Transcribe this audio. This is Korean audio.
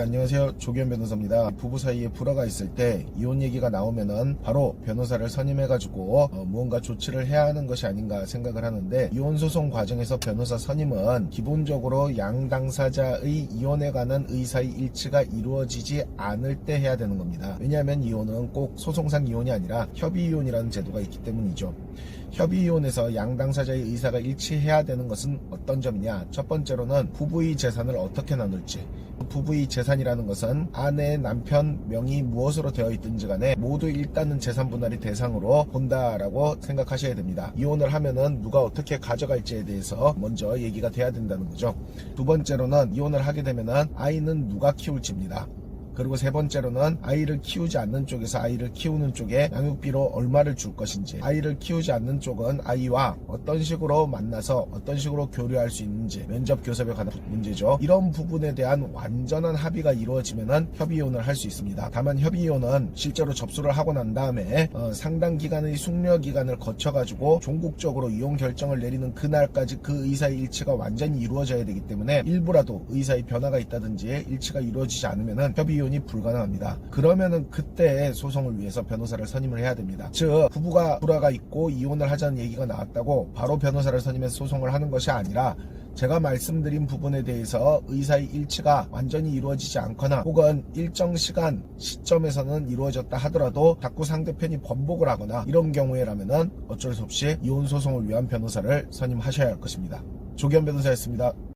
안녕하세요. 조기현 변호사입니다. 부부 사이에 불화가 있을 때 이혼 얘기가 나오면은 바로 변호사를 선임해가지고 어, 무언가 조치를 해야 하는 것이 아닌가 생각을 하는데 이혼 소송 과정에서 변호사 선임은 기본적으로 양 당사자의 이혼에 관한 의사의 일치가 이루어지지 않을 때 해야 되는 겁니다. 왜냐하면 이혼은 꼭 소송상 이혼이 아니라 협의 이혼이라는 제도가 있기 때문이죠. 협의 이혼에서 양 당사자의 의사가 일치해야 되는 것은 어떤 점이냐? 첫 번째로는 부부의 재산을 어떻게 나눌지. 부부의 재산 이라는 것은 아내, 남편 명의 무엇으로 되어 있든지 간에 모두 일단은 재산 분할이 대상으로 본다라고 생각하셔야 됩니다. 이혼을 하면은 누가 어떻게 가져갈지에 대해서 먼저 얘기가 돼야 된다는 거죠. 두 번째로는 이혼을 하게 되면은 아이는 누가 키울지입니다. 그리고 세 번째로는 아이를 키우지 않는 쪽에서 아이를 키우는 쪽에 양육비로 얼마를 줄 것인지 아이를 키우지 않는 쪽은 아이와 어떤 식으로 만나서 어떤 식으로 교류할 수 있는지 면접 교섭에 관한 문제죠. 이런 부분에 대한 완전한 합의가 이루어지면 협의이혼을 할 수 있습니다. 다만 협의이혼은 실제로 접수를 하고 난 다음에 어, 상당 기간의 숙려 기간을 거쳐 가지고 종국적으로 이혼 결정을 내리는 그날까지 그 의사의 일치가 완전히 이루어져야 되기 때문에 일부라도 의사의 변화가 있다든지 일치가 이루어지지 않으면 협의이혼 이 불가능합니다. 그러면은 그때 소송을 위해서 변호사를 선임을 해야 됩니다. 즉 부부가 불화가 있고 이혼을 하자는 얘기가 나왔다고 바로 변호사를 선임해서 소송을 하는 것이 아니라 제가 말씀드린 부분에 대해서 의사의 일치가 완전히 이루어지지 않거나 혹은 일정 시간 시점에서는 이루어졌다 하더라도 자꾸 상대편이 번복을 하거나 이런 경우에라면은 어쩔 수 없이 이혼 소송을 위한 변호사를 선임하셔야 할 것입니다. 조기현 변호사였습니다.